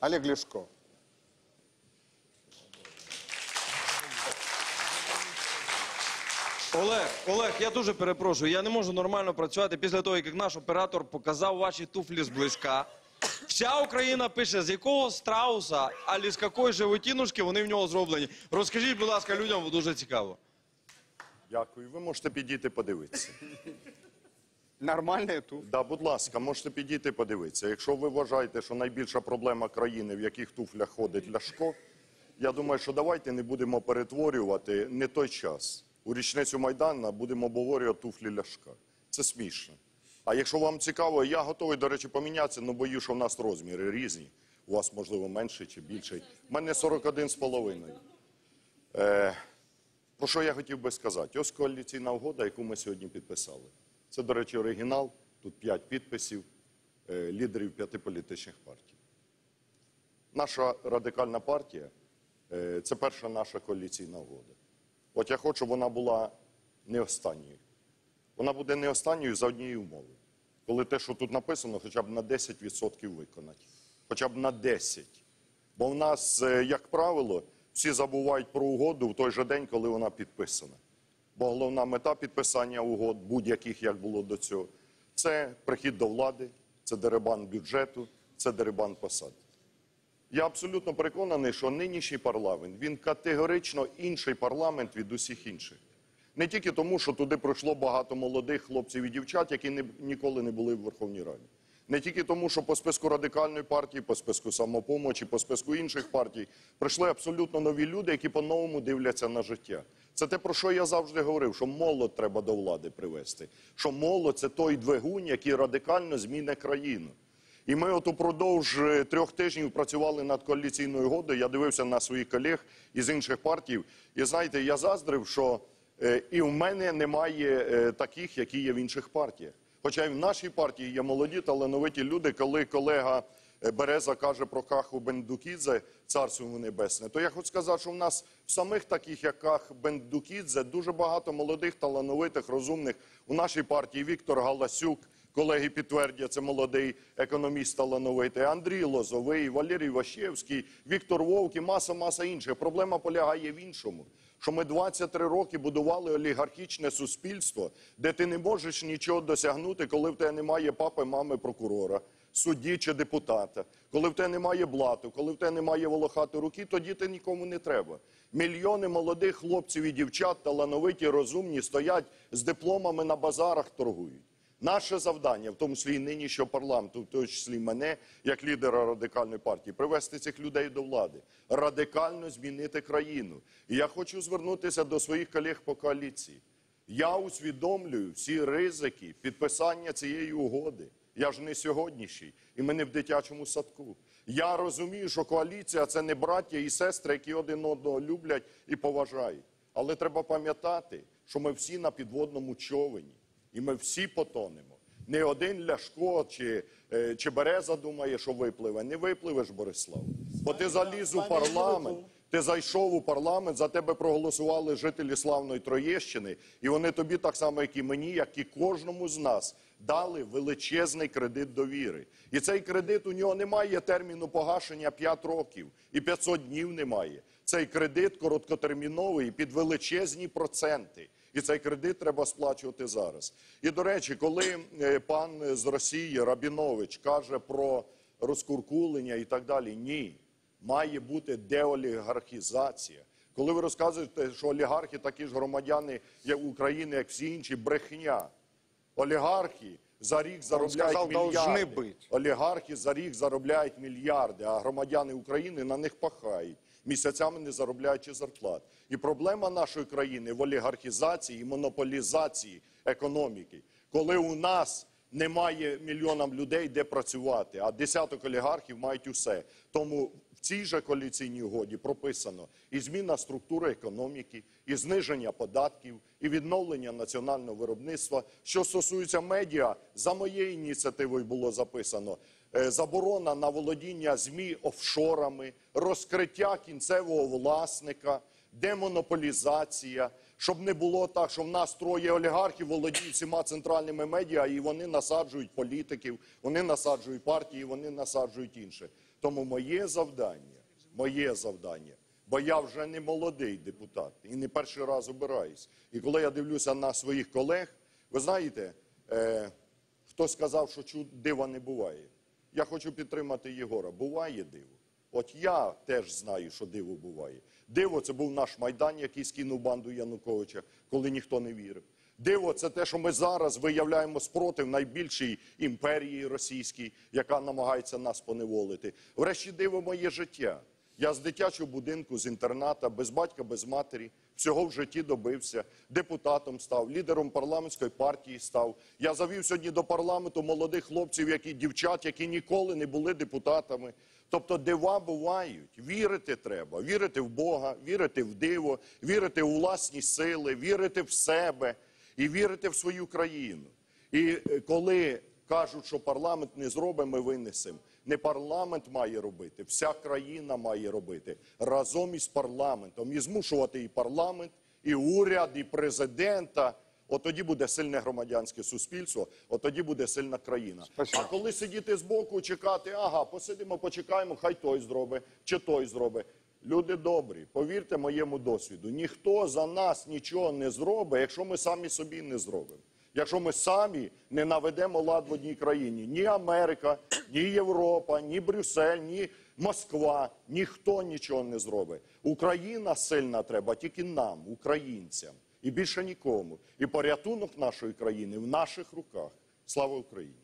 Олег Ляшко. Олег, Олег, я дуже перепрошую. Я не можу нормально працювати після того, як наш оператор показав ваші туфлі зблизька. Вся Україна пише, з якого страуса, а з якої животінушки вони в нього зроблені. Розкажіть, будь ласка, людям бо дуже цікаво. Дякую. Ви можете підійти подивитися. Нормальные туфли. Да, будь ласка, можете підійти подивитися. Якщо ви вважаєте, що найбільша проблема країни, в яких туфлях ходить Ляшко, я думаю, що давайте не будемо перетворювати не той час. У річницю Майдана будемо обговорювати туфлі Ляшка. Це смішно. А якщо вам цікаво, я готовий, до речі, помінятися, але боюсь, що в нас розміри різні. У вас, можливо, менший чи більший. У мене 41 з половиною. Е, Про що я хотів би сказати? Ось коаліційна угода, яку ми сьогодні підписали. Це, до речі, оригінал. Тут п'ять підписів е, лідерів п'яти політичних партій. Наша радикальна партія е, це перша наша коаліційна угода. От я хочу, щоб вона була не останньою. Вона буде не останньою за однієї умови. Коли те, що тут написано, хоча б на 10% виконати. Хоча б на 10%. Бо в нас, е, як правило, всі забувають про угоду в той же день, коли вона підписана. Бо головна мета підписання угод, будь-яких, як було до цього, це прихід до влади, це дерибан бюджету, це дерибан посад. Я абсолютно переконаний, що нинішній парламент він категорично інший парламент від усіх інших. Не тільки тому, що туди пройшло багато молодих хлопців і дівчат, які ніколи не були в Верховній Раді. Не тільки тому, що по списку радикальної партії, по списку самопомочі, по списку інших партій прийшли абсолютно нові люди, які по-новому дивляться на життя. Це те, про що я завжди говорив, що молодь треба до влади привести. Що молодь це той двигун, який радикально змінить країну. І ми от упродовж е, трьох тижнів працювали над коаліційною угодою. Я дивився на своїх колег із інших партій. І знаєте, я заздрив, що е, і в мене немає е, таких, які є в інших партіях. Хоча і в нашій партії є молоді талановиті люди, коли колега е, Береза каже про Каху Бендукідзе, царство небесне, то я хочу сказати, що в нас в самих таких, як Ках Бендукідзе, дуже багато молодих, талановитих, розумних. У нашій партії Віктор Галасюк, колеги підтвердять, це молодий економіст талановитий, Андрій Лозовий, Валерій Ващевський, Віктор Вовк і маса-маса інших. Проблема полягає в іншому. Що ми 23 роки будували олігархічне суспільство, де ти не можеш нічого досягнути, коли в тебе немає папи, мами, прокурора, судді чи депутата, коли в тебе немає блату, коли в тебе немає волохати руки, тоді ти нікому не треба. Мільйони молодих хлопців і дівчат, талановиті, розумні, стоять з дипломами на базарах, торгують. Наше завдання, в тому числі і нинішнього парламенту, в тому числі мене, як лідера радикальної партії, привести цих людей до влади, радикально змінити країну. І я хочу звернутися до своїх колег по коаліції. Я усвідомлюю всі ризики підписання цієї угоди. Я ж не сьогоднішній, і ми не в дитячому садку. Я розумію, що коаліція це не браття і сестри, які один одного люблять і поважають. Але треба пам'ятати, що ми всі на підводному човені. І ми всі потонемо. Не один Ляшко чи, е, чи Береза думає, що випливе. Не випливеш, Борислав. Бо ти заліз у парламент, ти зайшов у парламент, за тебе проголосували жителі славної Троєщини, і вони тобі, так само, як і мені, як і кожному з нас, дали величезний кредит довіри. І цей кредит у нього немає терміну погашення 5 років, і 500 днів немає. Цей кредит короткотерміновий під величезні проценти. І цей кредит треба сплачувати зараз. І до речі, коли е, пан з Росії Рабінович каже про розкуркулення і так далі, ні, має бути деолігархізація. Коли ви розказуєте, що олігархи такі ж громадяни як України, як всі інші, брехня. Олігархи за рік заробляють сказав, мільярди. Олігархи за рік заробляють мільярди, а громадяни України на них пахають, місяцями не заробляючи зарплат. І проблема нашої країни в олігархізації і монополізації економіки, коли у нас немає мільйонам людей, де працювати, а десяток олігархів мають усе. Тому в цій же коаліційній угоді прописано і зміна структури економіки, і зниження податків, і відновлення національного виробництва. Що стосується медіа, за моєю ініціативою було записано заборона на володіння ЗМІ офшорами, розкриття кінцевого власника, демонополізація. Щоб не було так, що в нас троє олігархів володіють всіма центральними медіа, і вони насаджують політиків, вони насаджують партії, вони насаджують інше. Тому моє завдання, моє завдання, бо я вже не молодий депутат і не перший раз обираюсь. І коли я дивлюся на своїх колег, ви знаєте, е, хто сказав, що чу- дива не буває. Я хочу підтримати Єгора. Буває диво. От я теж знаю, що диво буває. Диво це був наш майдан, який скинув банду Януковича, коли ніхто не вірив. Диво це те, що ми зараз виявляємо спротив найбільшій імперії російській, яка намагається нас поневолити. Врешті диво моє життя. Я з дитячого будинку, з інтерната, без батька, без матері, всього в житті добився, депутатом став, лідером парламентської партії став. Я завів сьогодні до парламенту молодих хлопців, які дівчат, які ніколи не були депутатами. Тобто дива бувають. Вірити треба, вірити в Бога, вірити в диво, вірити у власні сили, вірити в себе і вірити в свою країну. І е, коли кажуть, що парламент не зробить, ми винесемо. Не парламент має робити, вся країна має робити разом із парламентом і змушувати і парламент, і уряд, і президента. От тоді буде сильне громадянське суспільство, от тоді буде сильна країна. Спасибо. А коли сидіти збоку, чекати, ага, посидимо, почекаємо, хай той зробить, чи той зробить. Люди добрі, повірте моєму досвіду, ніхто за нас нічого не зробить, якщо ми самі собі не зробимо. Якщо ми самі не наведемо лад в одній країні, ні Америка, ні Європа, ні Брюссель, ні Москва, ніхто нічого не зробить. Україна сильна треба тільки нам, українцям, і більше нікому. І порятунок нашої країни в наших руках. Слава Україні!